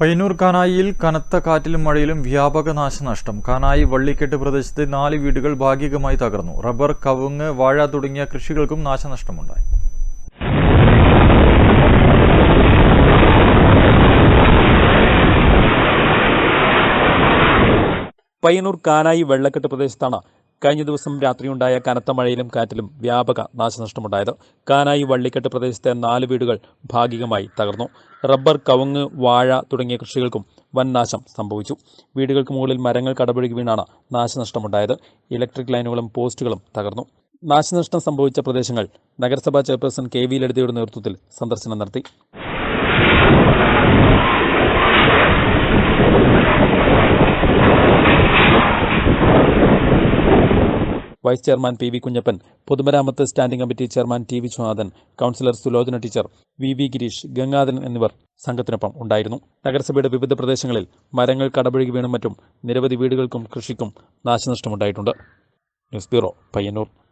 പയ്യന്നൂർ കാനായിയിൽ കനത്ത കാറ്റിലും മഴയിലും വ്യാപക നാശനഷ്ടം. കാനായി വള്ളിക്കെട്ട് പ്രദേശത്തെ നാല് വീടുകൾ ഭാഗികമായി തകർന്നു. റബ്ബർ കവുങ്ങ് വാഴ തുടങ്ങിയ കൃഷികൾക്കും നാശനഷ്ടമുണ്ടായി. പയ്യന്നൂർ കാനായി വെള്ളക്കെട്ട് പ്രദേശത്താണ് കഴിഞ്ഞ ദിവസം രാത്രിയുണ്ടായ കനത്ത മഴയിലും കാറ്റിലും വ്യാപക നാശനഷ്ടമുണ്ടായത്. കാനായി വള്ളിക്കെട്ട് പ്രദേശത്തെ നാല് വീടുകൾ ഭാഗികമായി തകർന്നു. റബ്ബർ കവുങ്ങ് വാഴ തുടങ്ങിയ കൃഷികൾക്കും വൻ നാശം സംഭവിച്ചു. വീടുകൾക്ക് മുകളിൽ മരങ്ങൾ കടപുഴകി വീണാണ് നാശനഷ്ടമുണ്ടായത്. ഇലക്ട്രിക് ലൈനുകളും പോസ്റ്റുകളും തകർന്നു. നാശനഷ്ടം സംഭവിച്ച പ്രദേശങ്ങൾ നഗരസഭാ ചെയർപേഴ്സൺ കെ വി ലളിതയുടെ നേതൃത്വത്തിൽ സന്ദർശനം നടത്തി. Vice chairman P V Kunjappan പൊതുമരാമത്ത് standing committee chairman T V Swadan councillor Sulochana teacher V V Girish Gangadharan എന്നിവർ സംഘത്തിനൊപ്പം ഉണ്ടായിരുന്നു. നഗരസഭയുടെ വിവിധ പ്രദേശങ്ങളിൽ മരങ്ങൾ കടപുഴകി വീണും മറ്റും നിരവധി വീടുകൾക്കും കൃഷിക്കും നാശനഷ്ടമുണ്ടായിട്ടുണ്ട്. News bureau Payyanur.